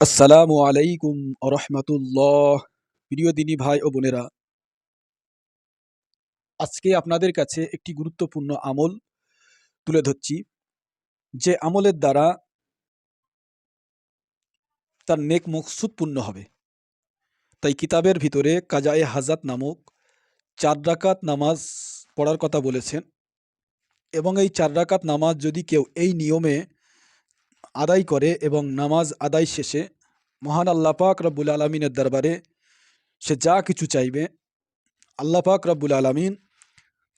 আসসালামু আলাইকুম রহমতুল্লাহ প্রিয় দিনী ভাই ও বোনেরা, আজকে আপনাদের কাছে একটি গুরুত্বপূর্ণ আমল তুলে ধরছি, যে আমলের দ্বারা তার নেক মকসুদ পূর্ণ হবে। তাই কিতাবের ভিতরে কাজায়ে হাজাত নামক চার রাকাত নামাজ পড়ার কথা বলেছেন এবং এই চার রাকাত নামাজ যদি কেউ এই নিয়মে আদায় করে এবং নামাজ আদায় শেষে মহান আল্লাহ পাক রব্বুল আলমিনের দরবারে সে যা কিছু চাইবে, আল্লাহ পাক রব্বুল আলমিন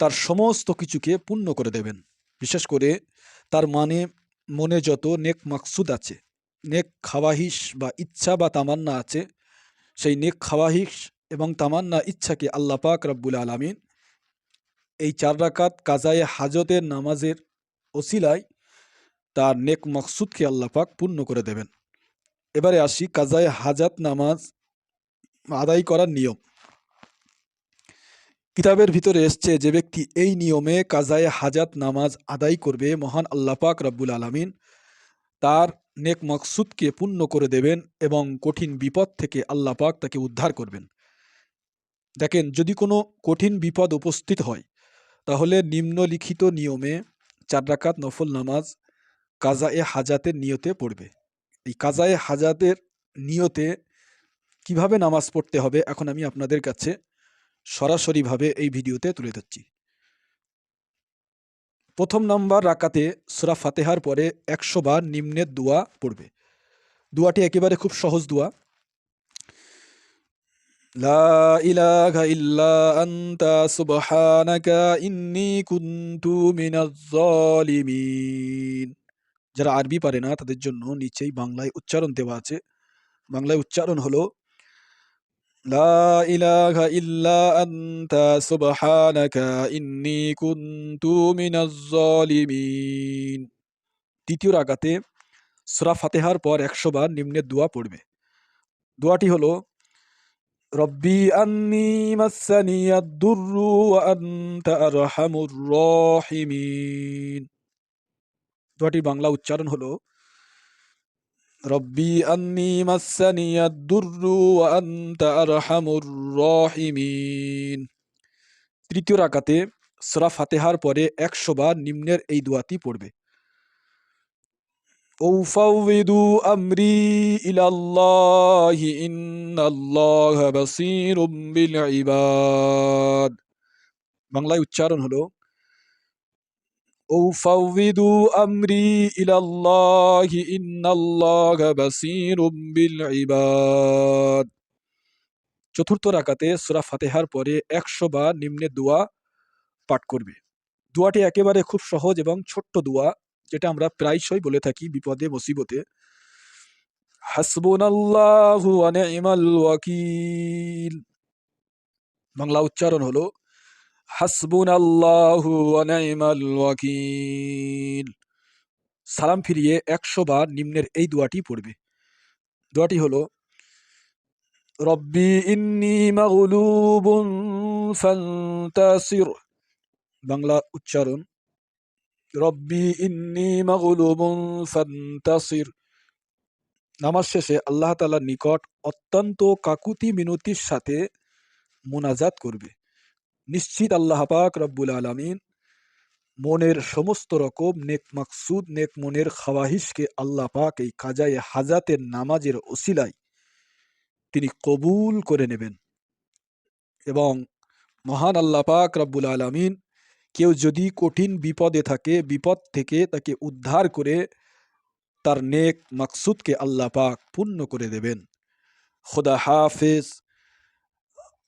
তার সমস্ত কিছুকে পূর্ণ করে দেবেন। বিশেষ করে তার মানে মনে যত নেক মাকসুদ আছে, নেক খাওয়াহিস বা ইচ্ছা বা তামান্না আছে, সেই নেক খাওয়াহিস এবং তামান্না ইচ্ছাকে আল্লাহ পাক রব্বুল আলমিন এই চার রাকাত কাজায়ে হাজতের নামাজের ওসিলায় তার নেক মকসুদকে আল্লাহ পাক পূর্ণ করে দেবেন। এবারে আসি কাজায় হাজাত নামাজ আদায় করার নিয়ম। কিতাবের ভিতরে এসছে যে ব্যক্তি এই নিয়মে কাজায় হাজাত নামাজ আদায় করবে, মহান আল্লাহ পাক রব্বুল আলমিন তার নেক মকসুদকে পূর্ণ করে দেবেন এবং কঠিন বিপদ থেকে আল্লাহ পাক তাকে উদ্ধার করবেন। দেখেন, যদি কোনো কঠিন বিপদ উপস্থিত হয়, তাহলে নিম্নলিখিত নিয়মে চার রাকাত নফল নামাজ কাজায়ে হাজাতের নিয়তে পড়বে। এই কাজা এ হাজাতের নিয়তে কীভাবে নামাজ পড়তে হবে, এখন আমি আপনাদের কাছে সরাসরিভাবে এই ভিডিওতে তুলে ধরছি। প্রথম নাম্বার রাকাতে সুরা ফাতেহার পরে একশো বার নিম্নের দোয়া পড়বে। দোয়াটি একেবারে খুব সহজ দোয়া। লা কুনতু মিনাজ জালিমিন যারা আরবি পারে না, তাদের জন্য নিচেই বাংলায় উচ্চারণ দেওয়া আছে। বাংলায় উচ্চারণ হলো, লা ইলাহা ইল্লা আনতা সুবহানাকা ইন্নী কুনতু মিনাজ জালিমিন দ্বিতীয় রাগাতে সূরা ফাতিহার পর 100 বার নিম্নের দোয়া পড়বে। দোয়াটি হলো, রব্বি আন্নি মাসানিয়াদ দুররু ওয়া আনতা আরহামুর রাহিমিন। দোয়াটির বাংলা উচ্চারণ হলো রব্বি আন্নি মাসানিয়াদ দুররু ওয়া আনতা আরহামুর রাহিমিন তৃতীয় রাকাতে সূরা ফাতিহার পরে 100 বার নিম্নের এই দোয়াটি পড়বে أفوض أمري إلى الله إن الله بصير بالعباد বাংলায় উচ্চারণ হলো উফাউযু আমরি ইলাল্লাহি ইন্নাল্লাহা বাসীরুম বিল ইবাদ চতুর্থ রাকাতে সূরা ফাতেহার পরে একশো বা নিম্নে দোয়া পাঠ করবে। দোয়াটি একেবারে খুব সহজ এবং ছোট্ট দোয়া, যেটা আমরা প্রায়শই বলে থাকি বিপদে, মুসিবতে। হাসবুনাল্লাহু ওয়া ওয়াকিল। বাংলা উচ্চারণ হলো ওয়াকিল। সালাম ফিরিয়ে একশো বার নিম্নের এই দোয়াটি পড়বে। দোয়াটি হলো, রব্বি ইন্নি মাগলুবুন বাংলা উচ্চারণ, রব্বি ইন্নি মাগলুবুন ফান্তাসির। নামাজ শেষে আল্লাহ তাআলার নিকট অত্যন্ত কাকুতি মিনতির সাথে মোনাজাত করবে। নিশ্চিত আল্লাহ পাক রব্বুল আলামিন মনের সমস্ত রকম নেক মাকসুদ, নেক মনের খাওয়াহিসকে আল্লাহ পাক এই কাজায়ে হাজাতের নামাজের ওসিলায় তিনি কবুল করে নেবেন। এবং মহান আল্লাহ পাক রব্বুল আলামিন কেউ যদি কঠিন বিপদে থাকে, বিপদ থেকে তাকে উদ্ধার করে তার নেক মাকসুদকে আল্লাহ পাক পূর্ণ করে দেবেন। খোদা হাফেজ।